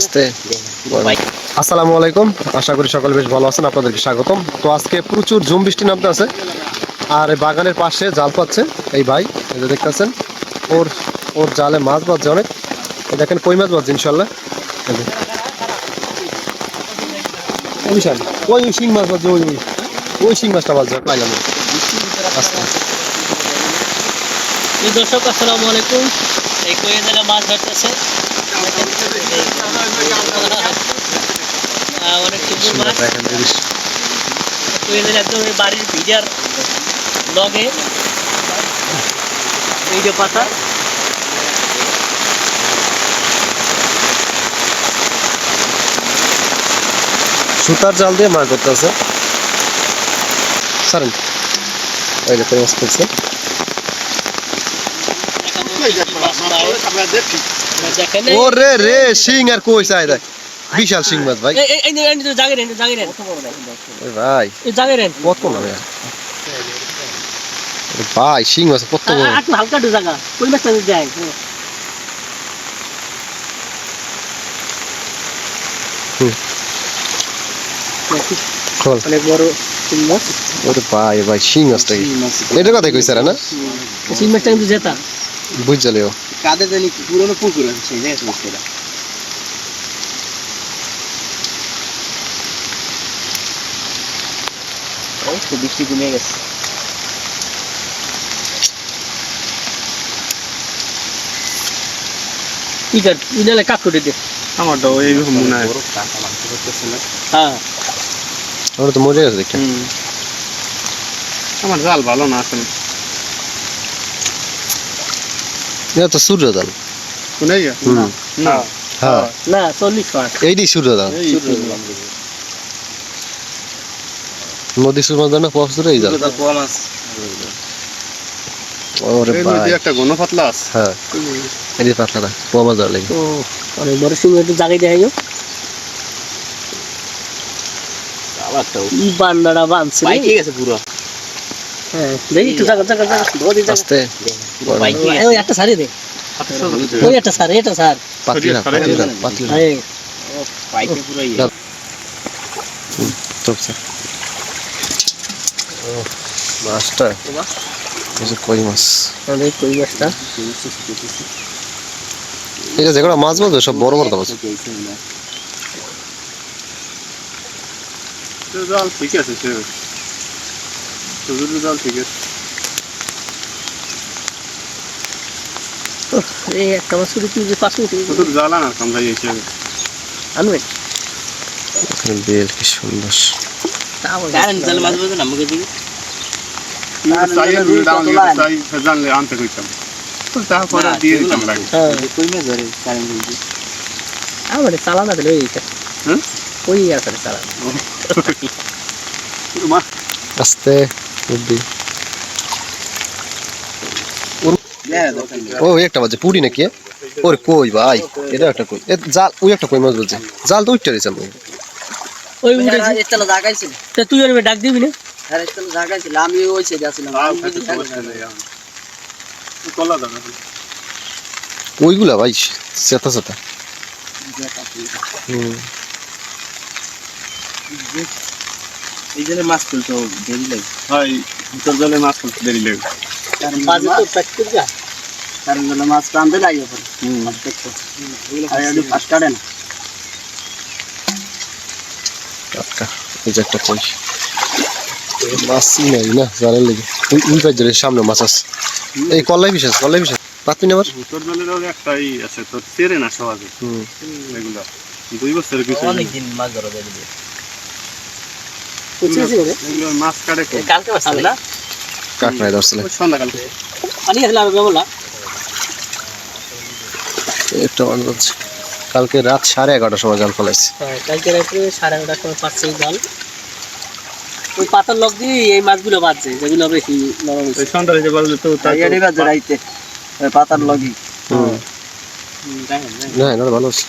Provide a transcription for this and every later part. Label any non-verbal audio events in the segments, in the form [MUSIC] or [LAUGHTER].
আস্তে। আসসালামু আলাইকুম। আশা করি সকলে বেশ ভালো আছেন আপনাদেরকে স্বাগতম। তো আজকে প্রচুর ঝুম বৃষ্টি নামতে আছে আর এই বাগানের পাশে জাল পাচ্ছে এই ভাই যে দেখতেছেন ওর ওর জালে মাছ বাজছে অনেক। দেখেন কই মাছ বাজছে ইনশাল্লাহ ওই বিশাল ওই শিং মাছ বাজছে ওই ওই শিং মাছটা বাজছে পাইলাম। দর্শক আসসালামু আলাইকুম। এই কয়ে মাছ ধরতেছে। [LAUGHS] আহ, অনেক সুন্দর মাছ। কয়ে জায়গা একদম বাড়ির ভিজার লগে এই যে পাতা। সুতার জাল দিয়ে মাছ ধরতেছে। সারেন। যে মাছ দেখেন। ও রে রে শিং আর কই চাই দেখ। বিশাল শিং মাছ ভাই। এই এই এই এই যে জাগের এই ভাই। এই কত ভাই? ওরে ভাই শিং মাছ কত বড় হালকা একটু জায়গা কোন মাছটা যায় অনেক বড় ওরে ভাই ভাই শিং মাছটা এটা কথা কইছে না? শিং মাছটা কিন্তু জেতা। বুঝ কাদের জানি পুরনো পুকুর আছে সেই জায়গায় সমস্ত এটা এই তো বৃষ্টি কমে গেছে। ইকার ইনালে কাকুরে দে। আমারটাও এইরকম মনে হয়। হ্যাঁ। তো গেছে দেখতে। আমার জাল ভালো না আসলে এটা তো সূর্য জাল শুনে হুম। না। হ্যাঁ। না এইটি সূর্য নদী সূর্য না এই কম আছে। ওরে ভাই। একটা ঘন পাতলা আছে। হ্যাঁ। এই পাতলা না পোয়া মাছ লাগে ও অনেক বড় শিং একটু জাগাই দেয় আবারটাও ই বান্দারা বানছে গেছে পুরো। হ্যাঁ দেখি একটু জায়গা জায়গা জায়গা ধরে জায়গা আস্তে। পাইকে ওই- ওই একটা সারি দে ওই একটা সার এটা সার পাতলা পাতলা পাতলা হ্যাঁ পাইকে পুরো ইয়ে। চুপ স্যার মাছটা কই মাছ কই মাছটা এটা যেগুলো মাছ বলবে সব বড় বড় মাছ তো জাল ঠিক আছে সে জাল ঠিক আছে এই একটা মাছ করে তুই পাঁচ মিনিট সুযোগ জাল আনা আমরা এসে আনবে? এখানে কি সুন্দর। না হ্যাঁ। চালানা দিলে? ওই আছে চালানা আস্তে ও একটা বাজে পুরি নাকি? ওরে কই ভাই এটা একটা কই জাল ওই একটা কই মাছ বলছে জাল তো উঠতে রয়েছে আমি ওই তা তুই আর ডাক দিবি না? আমি ওই দাও ওইগুলা ভাই সেতা সেতা এই জন্য মাছ তুলতে দেরি লাগে। ভাই ভিতর জলে মাছ খুলতে দেরি লাগে। বাজে তো প্যাক করে যা। কারণ জন্য মাছ টানতে লাগে পরে মাছ দেখতে। আর একটু ফাঁস কাটে না টাটকা এই যে একটা কই মাছই নাই না জালের লেগে। ওই ওই পাইজের সামনে মাছ আছে। এই কল্লাই বিশেষ কল্লাই বিশেষ পাতবি না ভিতর জলের একটাই আছে তোর তেরে না সহজে। হুম। দুই বছরের কিছু অনেকদিন মাছ ধরা যায় এগুলো মাছ কাটে কালকে না? আসলে আর বলা। একটা মাছ ধরছে কালকে রাত সাড়ে এগারোটার সময় জাল ফলাইছে। হ্যাঁ কালকে রাত্রে সাড়ে এগারোটার সময় পাচ্ছে জাল ওই পাতার লগ দিয়ে এই মাছগুলো বাজছে যেগুলো বেশি নরম সন্ধ্যা থেকে বললে তো তার ইয়াড়ি বাজে রাইতে পাতার লগি হুম। না না ভালো আছে।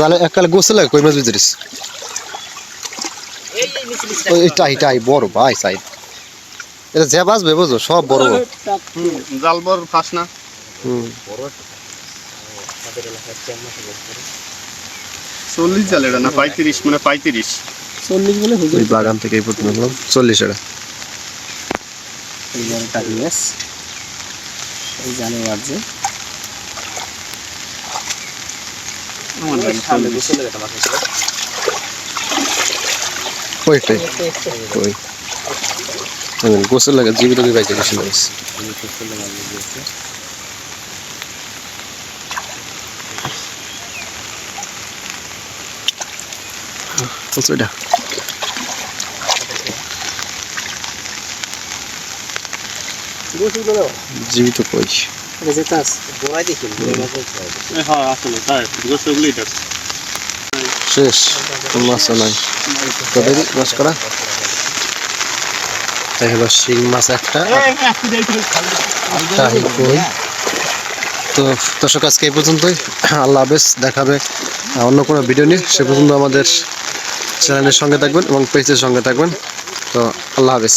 জালে এককালে গোসে লাগে কই মাছ বুঝিস এই টাই টাই বড় ভাই সাইড এটা যে বাঁচবে বুঝো সব বড় বড়। জাল বর ফাঁস না। চল্লিশ জাল এটা না পঁয়ত্রিশ মানে পঁয়ত্রিশ। চল্লিশ বলে ওই বাগান থেকে এই পর্যন্ত বললাম চল্লিশ এটা। এই বড় এই জালে বাজছে। ওইটাই ওই। গোসল লাগে জীবিত করে বাইকে গেছিল ওইটা জীবিত কই? যেতে আছে এ, হ্যাঁ আসলে তাই গোসলগুলি এটা শেষ করা? এই হলো শিং মাছ একটা। তাই কই। তো দর্শক আজকে এই পর্যন্তই। আল্লাহ হাফেজ দেখাবে অন্য কোনো ভিডিও নিয়ে। সে পর্যন্ত আমাদের চ্যানেলের সঙ্গে থাকবেন এবং পেজের সঙ্গে থাকবেন। তো আল্লাহ হাফেজ।